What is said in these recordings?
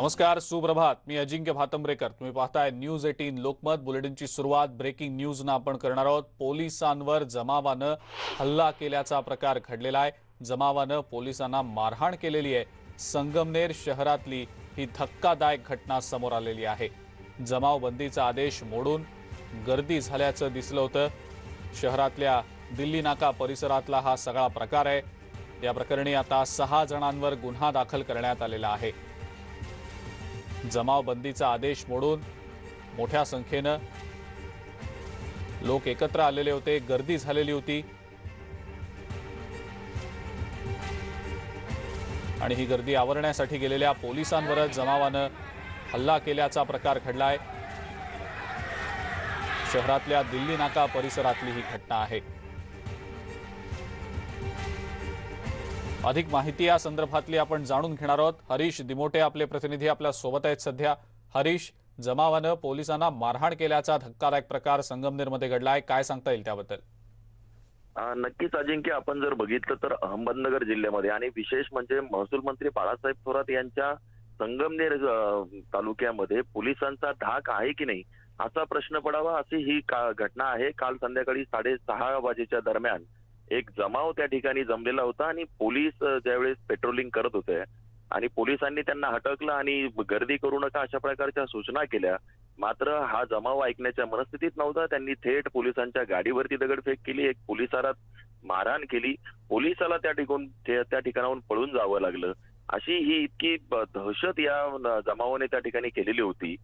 नमस्कार सुप्रभात. मी अजिंक्य भातंब्रेकर. तुम्ही पाहताय न्यूज एटीन लोकमत. बुलेटिनची सुरुवात ब्रेकिंग न्यूजनं आपण करणार आहोत. पोलिसांवर जमावानं हल्ला केल्याचा प्रकार घडलेला आहे. जमावानं पोलिसांना मारहाण केलेली आहे. संगमनेर शहरातली ही धक्कादायक घटना समोर आलेली आहे. जमावबंदीचा आदेश मोडून गर्दी झाल्याचं दिसलं होतं. शहरातल्या दिल्ली नाका परिसरातला हा सगळा प्रकार आहे. या प्रकरणी आता सहा जणांवर गुन्हा दाखल करण्यात आलेला आहे. जमावबंदीचा आदेश मोडून मोठ्या संख्येनं लोक एकत्र आलेले होते गर्दी झालेली होती. आणि ही गर्दी आवरण्यासाठी गेलेल्या पोलिसांवरच जमावानं हल्ला केल्याचा प्रकार घडलाय. शहरातल्या दिल्ली नाका परिसरातली ही घटना आहे. अधिक माहिती या संदर्भातली आपण जाणून घेणार आहोत. हरीश दिमोटे आपले प्रतिनिधी आपल्यासोबत आहेत सध्या. हरीश जमावानं पोलिसांना मारहाण केल्याचा धक्कादायक प्रकार संगमनेरमध्ये घडलाय काय सांगता येईल त्याबद्दल? नक्कीच अजिंक्य आपण जर बघितलं तर अहमदनगर जिल्ह्यामध्ये आणि विशेष म्हणजे महसूल मंत्री बाळासाहेब थोरात यांच्या संगमनेर तालुक्यामध्ये पोलिसांचा धाक आहे की नाही असा प्रश्न पडावा अशी ही का- घटना आहे. काल संध्याकाळी साडेसहा वाजेच्या दरम्यान एक जमाव त्या ठिकाणी जमलेला होता आणि पोलीस ज्यावेळेस पेट्रोलिंग करत होते आणि पोलिसांनी त्यांना हटकलं आणि गर्दी करू नका अशा प्रकारच्या सूचना केल्या मात्र हा जमाव ऐकण्याच्या मनस्थितीत नव्हता. त्यांनी थेट पोलिसांच्या गाडीवरती दगडफेक केली एक पोलिसाला मारहाण केली. पोलिसाला त्या ठिकाण त्या ठिकाणाहून पळून जावं लागलं. अशी ही इतकी दहशत या जमावाने त्या ठिकाणी केलेली होती.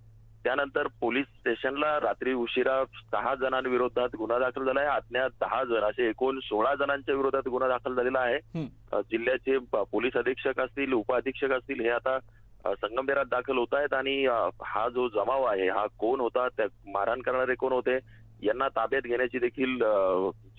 त्यानंतर पोलीस स्टेशनला रात्री उशिरा सहा जणांविरोधात गुन्हा दाखल झाला आहे. अज्ञात दहा जण असे एकूण सोळा जणांच्या विरोधात गुन्हा दाखल झालेला आहे. जिल्ह्याचे पोलीस अधीक्षक असतील उपअधीक्षक असतील हे आता संगमनेरात दाखल होत आहेत आणि हा जो जमाव आहे हा कोण होता त्या मारहाण करणारे कोण होते यांना ताब्यात घेण्याची देखील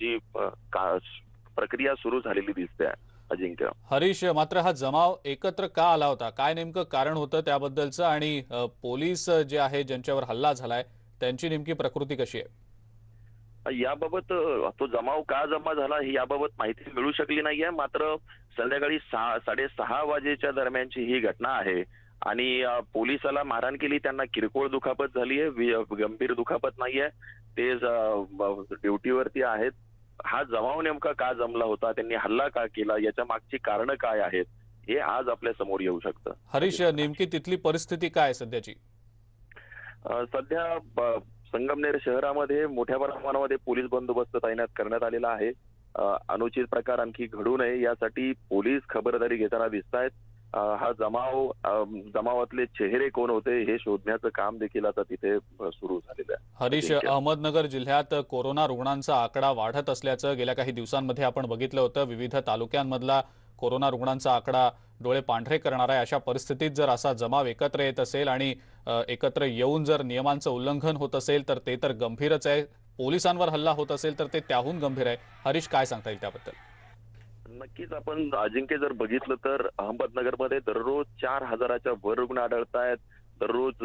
जी प्रक्रिया सुरू झालेली दिसते अजिंक्य. हरीश मात्र हा जमाव एकत्र का आला होता? काय नेमकं कारण होतं त्याबद्दलचं? आणि पोलीस जे आहे ज्यांच्यावर हल्ला झालाय त्यांची नेमकी प्रकृती कशी आहे? याबाबत तो जमाव का जमा झाला ही याबाबत माहिती मिळू शकली नाहीये. मात्र संध्याकाळी सहा साडेसहा वाजेच्या दरम्यानची ही घटना आहे. आणि पोलिसाला मारहाण केली. त्यांना किरकोळ दुखापत झाली आहे गंभीर दुखापत नाहीये. ते ड्युटीवरती आहेत. हा जमाव नेमका का जमला होता? त्यांनी हल्ला का केला? याच्या मागची कारण काय आहेत? हे आज आपल्यासमोर येऊ शकतं. हरीश नेमकी तिथली परिस्थिती काय सध्याची? सध्या संगमनेर शहरामध्ये मोठ्या प्रमाणामध्ये पोलीस बंदोबस्त तैनात करण्यात आलेला आहे. अनुचित प्रकार आणखी घडू नये यासाठी पोलीस खबरदारी घेताना दिसत आहेत हा जमाव जमावातले चेहरे कोण होते हे शोधण्याचं काम देखील आता तिथे सुरू झालेलं आहे. हरीश. अहमदनगर जिल्ह्यात कोरोना रुग्णांचा आकडा वाढत असल्याचं गेल्या काही दिवसांमध्ये आपण बघितलं होतं. विविध तालुक्यांमधला कोरोना रुग्णांचा आकडा डोळे पांढरे करणार आहे. अशा परिस्थितीत जर असा जमाव एकत्र येत असेल आणि एकत्र येऊन जर नियमांचं उल्लंघन होत असेल तर ते तर गंभीरच आहे. पोलिसांवर हल्ला होत असेल तर ते त्याहून गंभीर आहे. हरीश काय सांगता येईल त्याबद्दल? नक्कीच आपण अजिंक्य जर बघितलं तर अहमदनगरमध्ये दररोज चार हजाराच्या वर रुग्ण आढळत आहेत दररोज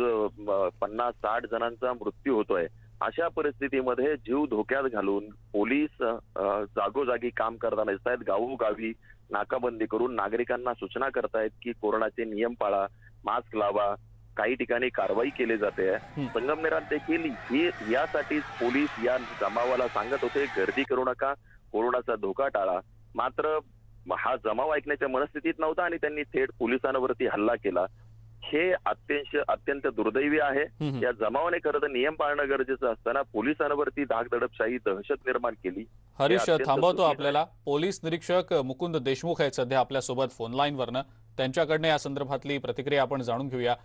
पन्नास साठ जणांचा मृत्यू होतोय. अशा परिस्थितीमध्ये जीव धोक्यात घालून पोलीस जागोजागी काम करताना दिसत आहेत गावोगावी नाकाबंदी करून नागरिकांना सूचना करतायत की कोरोनाचे नियम पाळा मास्क लावा काही ठिकाणी कारवाई केली जाते. संगमनेरात देखील ही यासाठीच पोलीस या जमावाला सांगत होते गर्दी करू नका कोरोनाचा धोका टाळा. मात्र हा जमाव ऐकण्याच्या मनस्थितीत नव्हता आणि त्यांनी थेट पोलिसांवरती हल्ला केला. हे अत्यंत अत्यंत दुर्दैवी आहे. या जमावाने खरं तर नियम पाळणं गरजेचं असताना पोलिसांवरती धाकदडपशाही दहशत निर्माण केली. हरीश थांबवतो. आपल्याला. पोलीस निरीक्षक मुकुंद देशमुख आहेत सध्या आपल्यासोबत फोन लाईनवरनं त्यांच्याकडनं या संदर्भातली प्रतिक्रिया आपण जाणून घेऊया.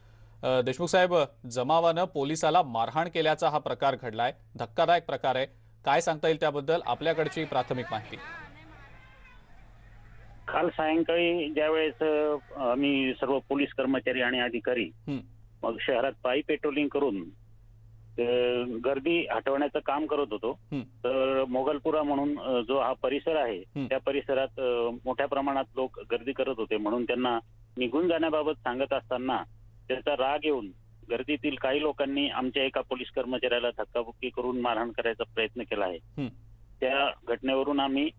देशमुख साहेब जमावानं पोलिसाला मारहाण केल्याचा हा प्रकार घडलाय. धक्कादायक प्रकार आहे. काय सांगता येईल त्याबद्दल? आपल्याकडची प्राथमिक माहिती. काल सायंकाळी ज्यावेळेस अ, आम्ही सर्व पोलीस कर्मचारी आणि अधिकारी. मग शहरात पायी पेट्रोलिंग करून गर्दी हटवण्याचं काम करत होतो. तर मोगलपुरा म्हणून जो हा परिसर आहे. त्या परिसरात मोठ्या प्रमाणात लोक गर्दी करत होते म्हणून त्यांना निघून जाण्याबाबत सांगत असताना त्याचा राग येऊन गर्दीतील काही लोकांनी आमच्या एका पोलीस कर्मचाऱ्याला धक्काबुक्की करून मारहाण करायचा प्रयत्न केला आहे. त्या घटनेवरून आम्ही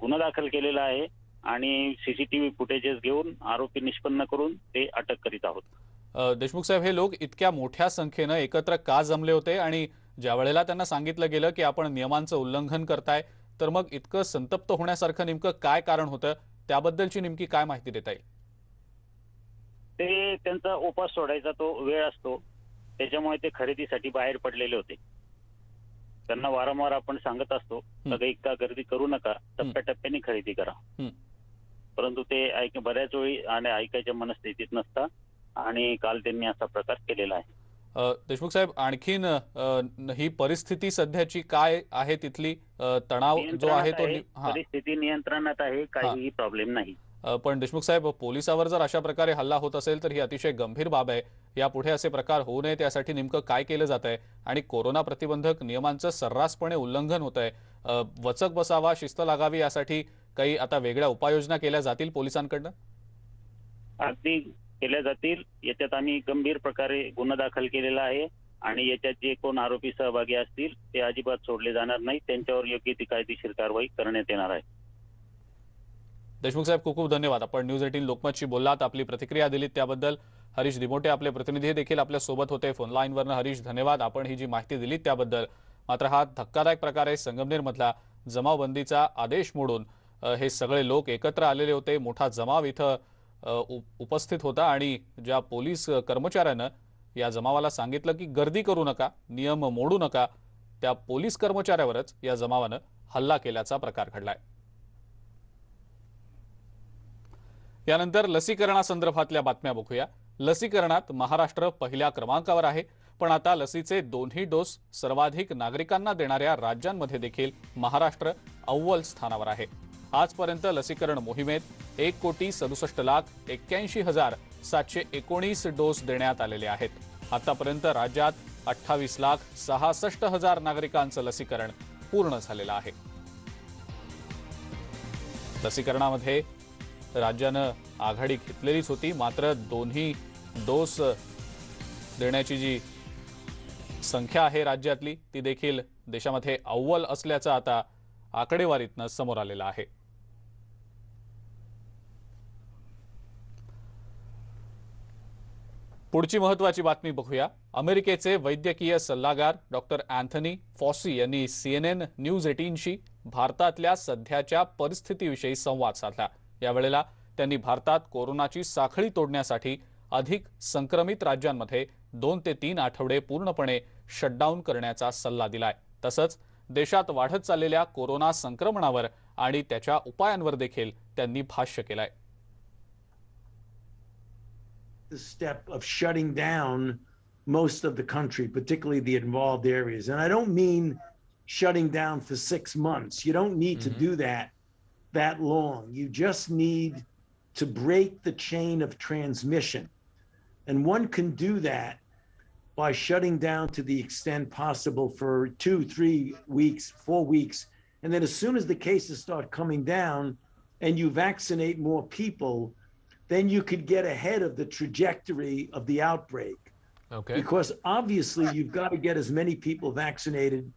गुन्हा दाखल केलेला आहे आणि सीसीटीव्ही फुटेजेस घेऊन आरोपी निष्पन्न करून ते अटक करीत आहोत. देशमुख साहेब हे लोक इतक्या मोठ्या संख्येनं एकत्र का जमले होते? आणि ज्या वेळेला त्यांना सांगितलं गेलं की आपण नियमांचं उल्लंघन करताय तर मग इतकं संतप्त होण्यासारखं नेमकं काय कारण होतं? त्याबद्दलची नेमकी काय माहिती देता येईल? ते त्यांचा उपास सोडायचा तो वेळ असतो. त्याच्यामुळे ते खरेदीसाठी बाहेर पडलेले होते. त्यांना वारंवार आपण सांगत असतो सगळं इतका गर्दी करू नका टप्प्याटप्प्याने खरेदी करा. परंतु ते ऐक बऱ्याच वेळी आणि ऐकायच्या मनस्थितीत नसता आणि काल त्यांनी असा प्रकार केलेला आहे. देशमुख साहेब आणखीन ही परिस्थिती सध्याची काय आहे तिथली? तणाव जो आहे तो परिस्थिती नियंत्रणात आहे काहीही प्रॉब्लेम नाही. पण देशमुख साहेब पोलिसावर जर अशा प्रकारे हल्ला होत असेल तर ही अतिशय गंभीर बाब आहे. यापुढे असे प्रकार होऊ नये त्यासाठी नेमकं काय केलं जात आहे? आणि कोरोना प्रतिबंधक नियमांचं सर्रासपणे उल्लंघन होत आहे. वचक बसावा शिस्त लागावी यासाठी काही आता वेगळ्या उपाययोजना केल्या जातील पोलिसांकडनं? अगदी केल्या जातील. याच्यात आम्ही गंभीर प्रकारे गुन्हा दाखल केलेला आहे आणि याच्यात जे कोण आरोपी सहभागी असतील ते अजिबात सोडले जाणार नाही. त्यांच्यावर योग्य ती कायदेशीर कारवाई करण्यात येणार आहे. देशमुख साहेब खूप खूप धन्यवाद. आपण न्यूज एटीन लोकमतशी बोललात आपली प्रतिक्रिया दिलीत त्याबद्दल. हरीश दिमोटे आपले प्रतिनिधी देखील आपल्यासोबत होते फोन लाईनवरनं. हरीश धन्यवाद. आपण ही जी माहिती दिलीत त्याबद्दल मात्र हा धक्कादायक प्रकार आहे. संगमनेरमधला जमावबंदीचा आदेश मोडून हे सगळे लोक एकत्र आलेले होते. मोठा जमाव इथं उपस्थित होता आणि ज्या पोलीस कर्मचाऱ्यानं या जमावाला सांगितलं की गर्दी करू नका नियम मोडू नका त्या पोलीस कर्मचाऱ्यावरच या जमावानं हल्ला केल्याचा प्रकार घडलाय. यानंतर लसीकरणासंदर्भातल्या बातम्या बघूया. लसीकरणात महाराष्ट्र पहिल्या क्रमांकावर आहे. पण आता लसीचे दोन्ही डोस सर्वाधिक नागरिकांना देणाऱ्या राज्यांमध्ये देखील महाराष्ट्र अव्वल स्थानावर आहे. आजपर्यंत लसीकरण मोहिमेत एक कोटी सदुसष्ट लाख एक्क्याऐंशी हजार सातशे एकोणीस डोस देण्यात आलेले आहेत. आतापर्यंत राज्यात अठ्ठावीस लाख सहासष्ट हजार नागरिकांचं लसीकरण पूर्ण झालेलं आहे. लसीकरणामध्ये राज्यानं आघाडी घेतलेलीच होती मात्र दोन्ही डोस देण्याची जी संख्या आहे राज्यातली ती देखील देशामध्ये अव्वल असल्याचं आता आकडेवारीतनं समोर आलेलं आहे. पुढची महत्वाची बातमी बघूया. अमेरिकेचे वैद्यकीय सल्लागार डॉक्टर अँथनी फॉसी यांनी सीएनएन न्यूज एटीनशी भारतातल्या सध्याच्या परिस्थितीविषयी संवाद साधला. यावेळेला त्यांनी भारतात कोरोनाची साखळी तोडण्यासाठी अधिक संक्रमित राज्यांमध्ये दोन ते तीन आठवडे पूर्णपणे शटडाऊन करण्याचा सल्ला दिलाय. तसंच देशात वाढत चाललेल्या कोरोना संक्रमणावर आणि त्याच्या उपायांवर देखील त्यांनी भाष्य केलंय. The step of shutting down most of the country, particularly the involved areas. And I don't mean shutting down for six months. You don't need to mm-hmm. do that that long. You just need to break the chain of transmission. And one can do that by shutting down to the extent possible for two, three weeks, four weeks. And then as soon as the cases start coming down and you vaccinate more people, then you could get ahead of the trajectory of the outbreak. Okay. Because obviously you've got to get as many people vaccinated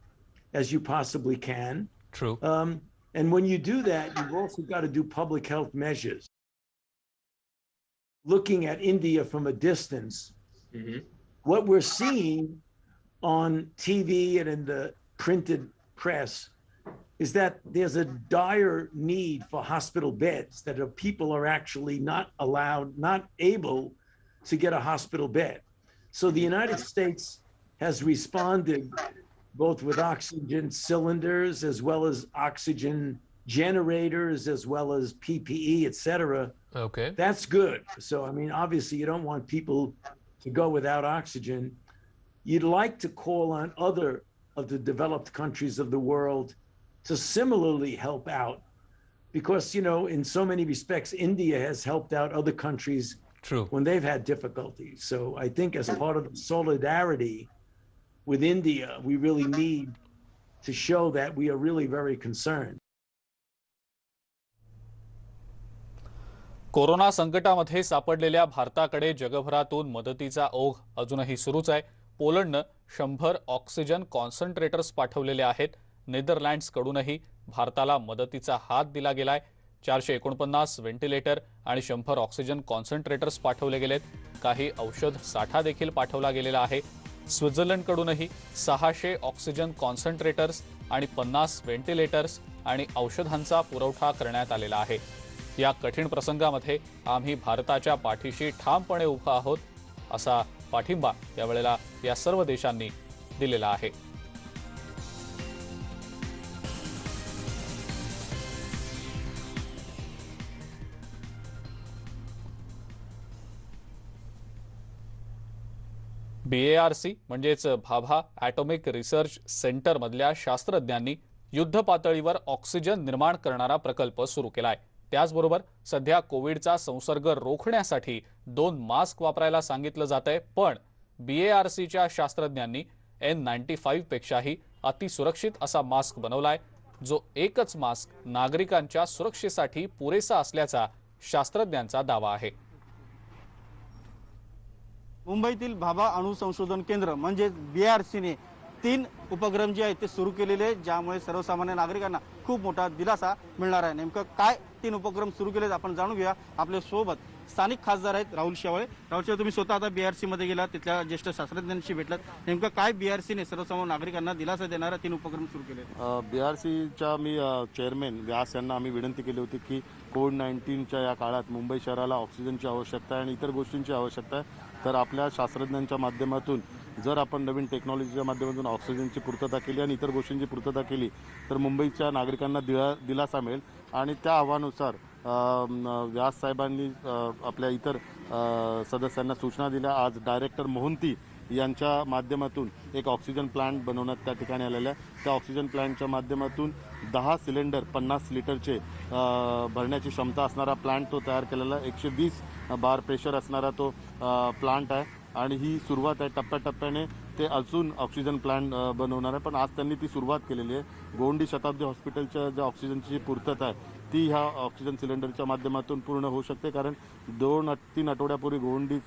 as you possibly can. True. Um, and when you do that, you've also got to do public health measures. Looking at India from a distance, mm-hmm. what we're seeing on TV and in the printed press is that there's a dire need for hospital beds, that are, people are actually not allowed, not able to get a hospital bed. So the United States has responded both with oxygen cylinders as well as oxygen generators, as well as PPE, et cetera. Okay That's good. So, I mean, obviously, you don't want people to go without oxygen. You'd like to call on other of the developed countries of the world to similarly help out because, you know, in so many respects, India has helped out other countries true when they've had difficulties. So, I think as part of the solidarity with India, we really need to show that we are really very concerned. Corona संकटामध्ये सापडलेल्या भारताकडे जगभरातून मदतीचा ओघ अजूनही सुरूच आहे पोलंडनं शंभर ऑक्सिजन कॉन्सन्ट्रेटर्स पाठवलेले आहेत नेदरलँड्सकडूनही भारताला मदतीचा हात दिला गेलाय. चारशे एकोणपन्नास व्हेंटिलेटर आणि शंभर ऑक्सिजन कॉन्सन्ट्रेटर्स पाठवले गेलेत. काही औषध साठा देखील पाठवला गेलेला आहे. स्वित्झर्लंडकडूनही सहाशे ऑक्सिजन कॉन्सन्ट्रेटर्स आणि पन्नास व्हेंटिलेटर्स आणि औषधांचा पुरवठा करण्यात आलेला आहे. या कठीण प्रसंगामध्ये आम्ही भारताच्या पाठीशी ठामपणे उभा आहोत असा पाठिंबा यावेळेला या सर्व देशांनी दिलेला आहे. बी ए आर सी म्हणजेच भाभा ॲटॉमिक रिसर्च सेंटरमधल्या शास्त्रज्ञांनी युद्ध पातळीवर ऑक्सिजन निर्माण करणारा प्रकल्प सुरू केलाय. त्याचबरोबर सध्या कोविडचा संसर्ग रोखण्यासाठी दोन मास्क वापरायला सांगितलं जात आहे पण बी ए आर सीच्या शास्त्रज्ञांनी एन नाईन्टी फाईव्हपेक्षाही अतिसुरक्षित असा मास्क बनवलाय जो एकच मास्क नागरिकांच्या सुरक्षेसाठी पुरेसा असल्याचा शास्त्रज्ञांचा दावा आहे. मुंबईतील भाभा अणुसंशोधन केंद्र म्हणजेच बी आर सीने तीन उपक्रम जे आहेत ते सुरू केलेले आहेत ज्यामुळे सर्वसामान्य नागरिकांना खूप मोठा दिलासा मिळणार आहे. नेमकं काय तीन उपक्रम सुरू केलेत आपण जाणून घेऊया. आपल्यासोबत स्थानिक खासदार आहेत राहुल शेवाळे. राहुल शेवाळे तुम्ही स्वतः आता बीआरसी मध्ये गेला तिथल्या ज्येष्ठ शास्त्रज्ञांशी भेटलात. नेमकं काय बीआरसीने सर्वसामान्य नागरिकांना दिलासा देणारा तीन उपक्रम सुरू केले बी आर सीच्या मी चेअरमॅन व्यास यांना आम्ही विनंती केली होती की कोविड नाईन्टीनच्या या काळात मुंबई शहराला ऑक्सिजनची आवश्यकता आहे आणि इतर गोष्टींची आवश्यकता आहे. तर आपल्या शास्त्रज्ञांच्या माध्यमातून जर आपण नवीन टेक्नॉलॉजीच्या माध्यमातून ऑक्सिजनची पूर्तता केली आणि इतर गोष्टींची पूर्तता केली तर मुंबईच्या नागरिकांना दिला दिलासा मिळेल. आणि त्या आव्हानुसार व्यास साहेबांनी आपल्या इतर सदस्यांना सूचना दिल्या. आज डायरेक्टर मोहंती यांच्या माध्यमातून एक ऑक्सिजन प्लांट बनवण्यात त्या ठिकाणी आलेल्या त्या ऑक्सिजन प्लांटच्या माध्यमातून दहा सिलेंडर पन्नास लिटरचे भरण्याची क्षमता असणारा प्लांट तो तयार केलेला एकशे वीस बार प्रेशर असणारा तो प्लांट आहे आणि ही सुरुवात आहे टप्प्याटप्प्याने. ते अजून ऑक्सिजन प्लांट बनवणार आहे. पण आज त्यांनी ती सुरुवात केलेली आहे. गोंडी शताब्दी हॉस्पिटलच्या ज्या ऑक्सिजनची जी पूर्तता आहे ती ह्या ऑक्सिजन सिलेंडरच्या माध्यमातून पूर्ण होऊ शकते. कारण दोन तीन आठवड्यापूर्वी गोंडी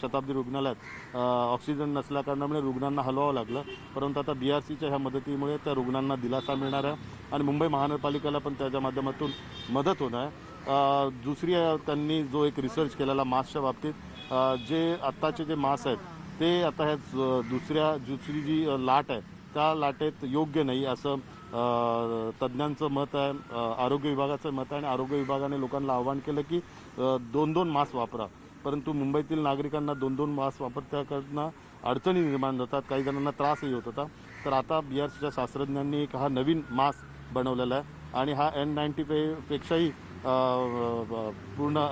शताब्दी रुग्णालयात ऑक्सिजन नसल्या कारणामुळे रुग्णांना हलवावं लागलं. परंतु आता बी आर सीच्या ह्या मदतीमुळे त्या रुग्णांना दिलासा मिळणार आहे. आणि मुंबई महानगरपालिकेला पण त्याच्या माध्यमातून मदत होणार आहे. दुसरी त्यांनी जो एक रिसर्च केलेला मास्कच्या बाबतीत जे आत्ताचे जे मास आहेत ते आता ह्या दुसऱ्या दुसरी जी लाट आहे त्या लाटेत योग्य नाही असं तज्ज्ञांचं मत आहे आरोग्य विभागाचं मत आहे आणि आरोग्य विभागाने लोकांना आवाहन केलं की दोन दोन मास्क वापरा. परंतु मुंबईतील नागरिकांना दोन दोन मास्क वापरत्याकडनं अडचणी निर्माण होतात काही जणांना त्रासही होत होता. तर आता बी आर सीच्या शास्त्रज्ञांनी एक हा नवीन मास्क बनवलेला आहे आणि हा एन नाईन्टी पे पेक्षाही पूर्ण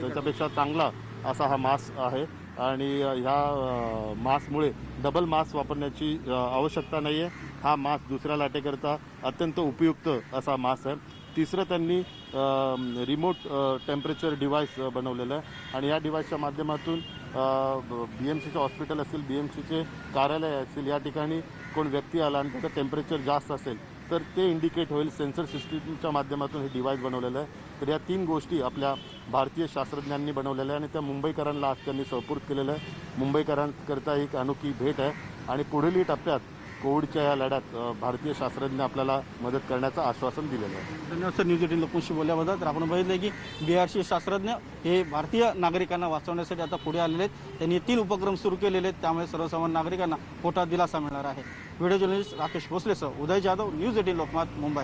त्याच्यापेक्षा चांगला असा हा मास्क आहे. आणि ह्या मास्कमुळे डबल मास्क वापरण्याची आवश्यकता नाही आहे हा मास्क दुसऱ्या लाटेकरता अत्यंत उपयुक्त असा मास्क आहे. तिसरं त्यांनी रिमोट टेम्परेचर डिव्हाइस बनवलेलं आहे. आणि या डिव्हाइसच्या माध्यमातून बी एम सीचे हॉस्पिटल असतील बी एम सीचे कार्यालय असतील या ठिकाणी कोण व्यक्ती आला आणि त्याचं टेम्परेचर जास्त असेल तर ते इंडिकेट होईल सेन्सर सिस्टीमच्या माध्यमातून हे डिव्हाइस बनवलेलं आहे. तर या तीन गोष्टी आपल्या भारतीय शास्त्रज्ञांनी बनवलेल्या आहे आणि त्या मुंबईकरांना आज त्यांनी सहपूर्त केलेलं आहे. मुंबईकरांकरता एक अनोखी भेट आहे. आणि पुढीलही टप्प्यात कोविडच्या या लढ्यात भारतीय शास्त्रज्ञ आपल्याला मदत करण्याचं आश्वासन दिलेलं आहे. धन्यवाद सर. न्यूज एटीन लोकांशी बोलल्याबद्दल. तर आपण बघितलं की बिहारचे शास्त्रज्ञ हे भारतीय नागरिकांना वाचवण्यासाठी आता पुढे आलेले आहेत. त्यांनी तीन उपक्रम सुरू केलेले आहेत. त्यामुळे सर्वसामान्य नागरिकांना मोठा दिलासा मिळणार आहे. व्हिडिओ जर्नलिस्ट राकेश भोसलेसह उदय जाधव न्यूज एटीन लोकमत मुंबई.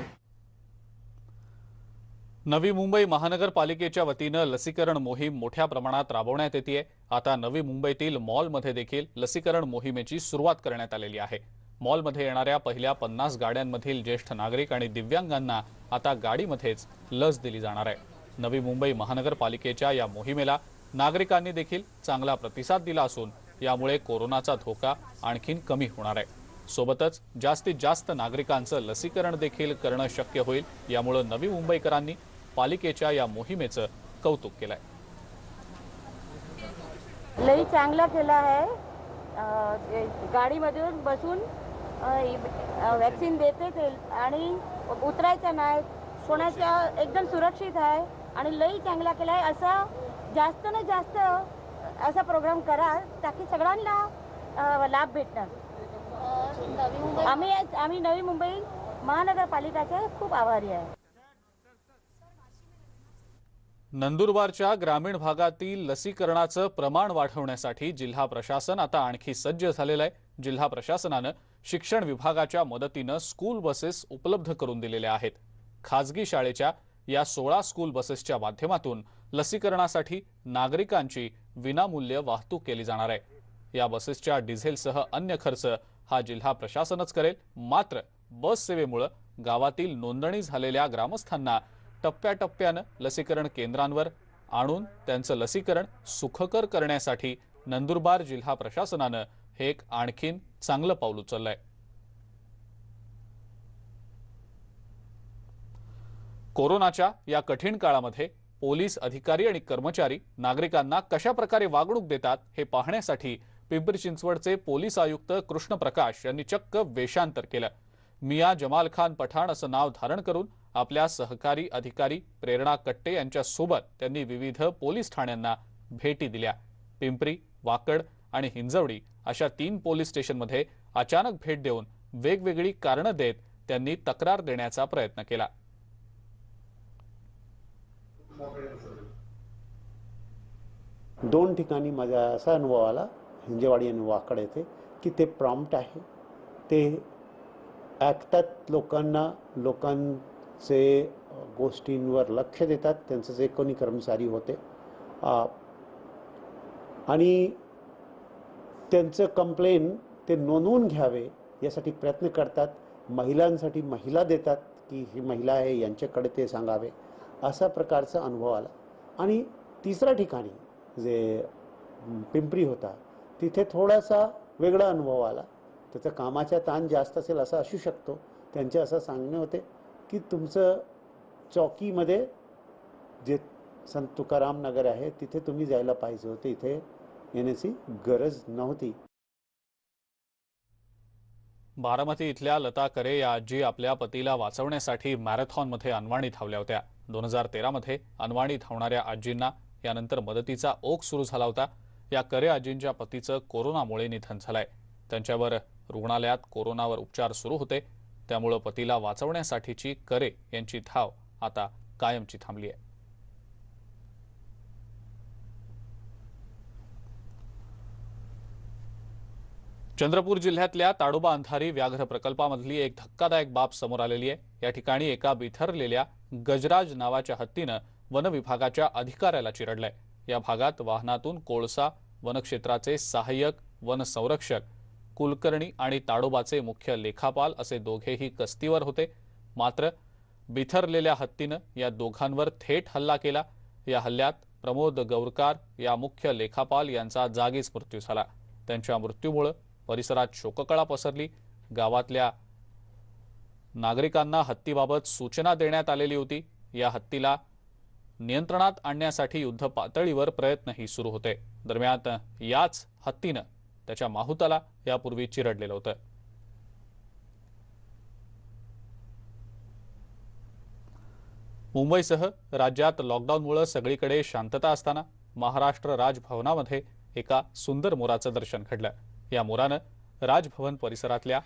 नवी मुंबई महानगरपालिकेच्या वतीनं लसीकरण मोहीम मोठ्या प्रमाणात राबवण्यात येते आता नवी मुंबईतील मॉलमध्ये देखील लसीकरण मोहिमेची सुरुवात करण्यात आलेली आहे. मॉलमध्ये येणाऱ्या पहिल्या पन्नास गाड्यांमधील ज्येष्ठ नागरिक आणि दिव्यांगांना आता गाडीमध्येच लस दिली जाणार आहे. नवी मुंबई महानगरपालिकेच्या या मोहिमेला नागरिकांनी देखील चांगला प्रतिसाद दिला असून यामुळे कोरोनाचा धोका आणखीन कमी होणार आहे. सोबतच जास्तीत जास्त नागरिकांचं लसीकरण देखील करणं शक्य होईल यामुळं नवी मुंबईकरांनी पालिकेच्या या मोहिमेचं कौतुक केलंय. लई चांगला केला आहे. गाडीमधून बसून वॅक्सिन देते ते आणि उतरायचं नाही. कोणाच्या एकदम सुरक्षित आहे आणि लई चांगला केला आहे. असा जास्त ना जास्त असा प्रोग्राम करा ताकी सगळ्यांना लाभ भेटणार. आम्ही आम्ही नवी मुंबई महानगरपालिकाचे खूप आभारी आहे. नंदुरबारच्या ग्रामीण भागातील लसीकरणाचं प्रमाण वाढवण्यासाठी जिल्हा प्रशासन आता आणखी सज्ज झालेलं आहे. जिल्हा प्रशासनानं शिक्षण विभागाच्या मदतीनं स्कूल बसेस उपलब्ध करून दिलेल्या आहेत. खाजगी शाळेच्या या सोळा स्कूल बसेसच्या माध्यमातून लसीकरणासाठी नागरिकांची विनामूल्य वाहतूक केली जाणार आहे. या बसेसच्या डिझेलसह अन्य खर्च हा जिल्हा प्रशासनच करेल. मात्र बस सेवेमुळं गावातील नोंदणी झालेल्या ग्रामस्थांना टप्प्याटप्प्यानं लसीकरण केंद्रांवर आणून त्यांचं लसीकरण सुखकर करण्यासाठी नंदुरबार जिल्हा प्रशासनानं हे एक आणखीन चांगलं पाऊल उचललंय. कोरोनाच्या या कठीण काळामध्ये पोलीस अधिकारी आणि कर्मचारी नागरिकांना कशा प्रकारे वागणूक देतात हे पाहण्यासाठी पिंपरी चिंचवडचे पोलीस आयुक्त कृष्ण प्रकाश यांनी चक्क वेषांतर केलं. मिया जमाल खान पठाण असं नाव धारण करून आपल्या सहकारी अधिकारी प्रेरणा कट्टे यांच्या सोबत त्यांनी विविध पोलीस ठाण्यांना भेटी दिल्या. पिंपरी वाकड आणि हिंजवडी अशा तीन पोलीस स्टेशनमध्ये अचानक भेट देऊन वेगवेगळी कारणं देत त्यांनी तक्रार देण्याचा प्रयत्न केला. दोन ठिकाणी माझा असा अनुभव आला. हिंजेवाडी आणि वाकड येथे की ते प्रॉम्प्ट आहे. ते ऐकतात लोकांना लोकांचे गोष्टींवर लक्ष देतात त्यांचे जे कोणी कर्मचारी होते. आणि त्यांचं कंप्लेन ते नोंदवून घ्यावे यासाठी प्रयत्न करतात. महिलांसाठी महिला देतात की ही महिला आहे यांच्याकडे ते सांगावे. अशा प्रकारचा अनुभव आला. आणि तिसऱ्या ठिकाणी जे पिंपरी होता तिथे थोडासा वेगळा अनुभव आला. त्याचा कामाचा ताण जास्त असेल असं असू शकतो. त्यांचे असं सांगणे होते की तुमचं चौकीमध्ये जे संत तुकाराम नगर आहे तिथे तुम्ही जायला पाहिजे होते. इथे येण्याची गरज नव्हती. बारामती इथल्या लता करे या आजी आपल्या पतीला वाचवण्यासाठी मॅरेथॉनमध्ये अनवाणी धावल्या होत्या. दोन हजार तेरामध्ये अनवाणी धावणाऱ्या आजींना यानंतर मदतीचा ओघ सुरू झाला होता. या करे आजींच्या पतीचं कोरोनामुळे निधन झालंय. त्यांच्यावर रुग्णालयात कोरोनावर उपचार सुरू होते. त्यामुळं पतीला वाचवण्यासाठीची करे यांची धाव आता कायमची थांबली आहे. चंद्रपूर जिल्ह्यातल्या ताडोबा अंधारी व्याघ्र प्रकल्पामधली एक धक्कादायक बाब समोर आलेली आहे. या ठिकाणी एका बिथरलेल्या गजराज नावाच्या हत्तीनं वन विभागाच्या अधिकाऱ्याला चिरडलंय. या भागात वाहनातून कोळसा वनक्षेत्राचे सहाय्यक वन संरक्षक कुलकर्णी आणि ताडोबाचे मुख्य लेखापाल असे दोघेही कस्तीवर होते. मात्र बिथरलेल्या हत्तीनं या दोघांवर थेट हल्ला केला. या हल्ल्यात प्रमोद गौरकार या मुख्य लेखापाल यांचा जागीच मृत्यू झाला. त्यांच्या मृत्यूमुळं परिसरात शोककळा पसरली. गावातल्या नागरिकांना हत्तीबाबत सूचना देण्यात आलेली होती. या हत्तीला नियंत्रणात आणण्यासाठी युद्ध पातळीवर प्रयत्नही सुरू होते. दरम्यान याच हत्तीनं त्याच्या माहुताला यापूर्वी चिरडलेलं होतं. मुंबईसह राज्यात लॉकडाऊनमुळे सगळीकडे शांतता असताना महाराष्ट्र राजभवनामध्ये एका सुंदर मोराचं दर्शन घडलं. या मोरानं राजभवन परिसरातल्या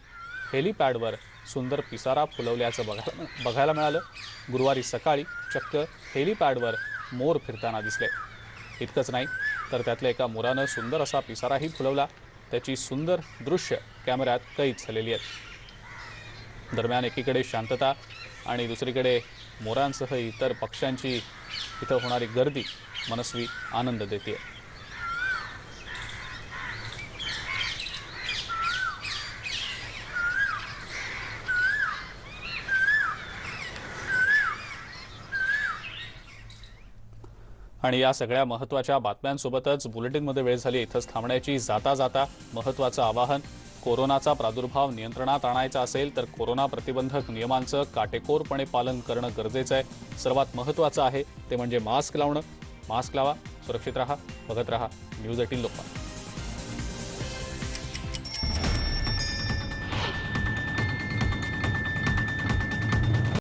हेलिपॅडवर सुंदर पिसारा फुलवल्याचं बघायला बघायला मिळालं. गुरुवारी सकाळी चक्क हेलिपॅडवर मोर फिरताना दिसले. इतकंच नाही तर त्यातल्या एका मोरानं सुंदर असा पिसाराही फुलवला. त्याची सुंदर दृश्य कॅमेऱ्यात कैद झालेली आहेत. दरम्यान एकीकडे शांतता आणि दुसरीकडे मोरांसह इतर पक्ष्यांची इथं होणारी गर्दी मनस्वी आनंद देते आणि या सगळ्या महत्त्वाच्या बातम्यांसोबतच बुलेटिनमध्ये वेळ झाली इथंच थांबण्याची जाता जाता महत्त्वाचं आवाहन. कोरोनाचा प्रादुर्भाव नियंत्रणात आणायचा असेल तर कोरोना प्रतिबंधक नियमांचं काटेकोरपणे पालन करणं गरजेचं आहे. सर्वात महत्त्वाचं आहे ते म्हणजे मास्क लावणं. मास्क लावा सुरक्षित राहा बघत राहा. न्यूज एटीन लोकांना